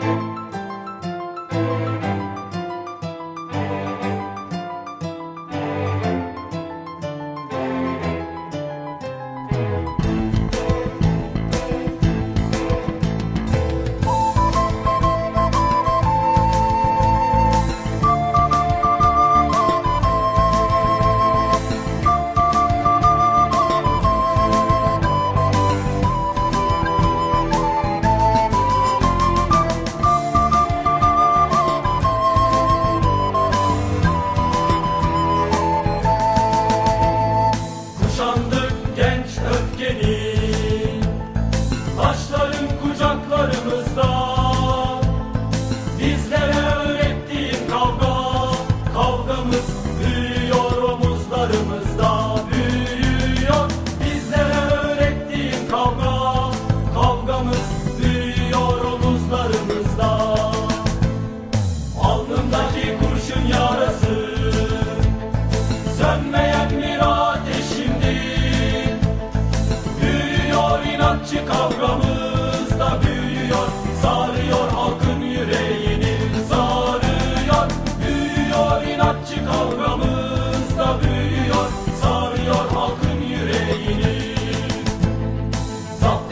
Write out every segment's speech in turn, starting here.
Bye.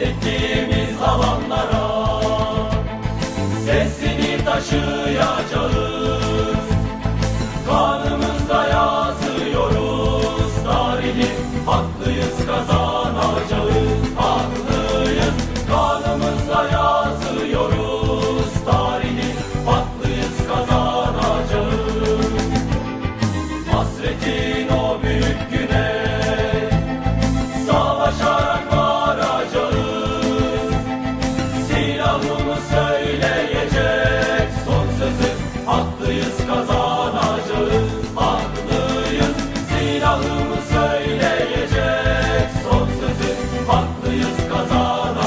Ettiğimiz alanlara Sesini taşıyacağız selamımı söyleyecek Son sözüm. Haklıyız kazanacağız Haklıyız. Silahımı söyleyecek Son sözüm. Haklıyız kazanacağız.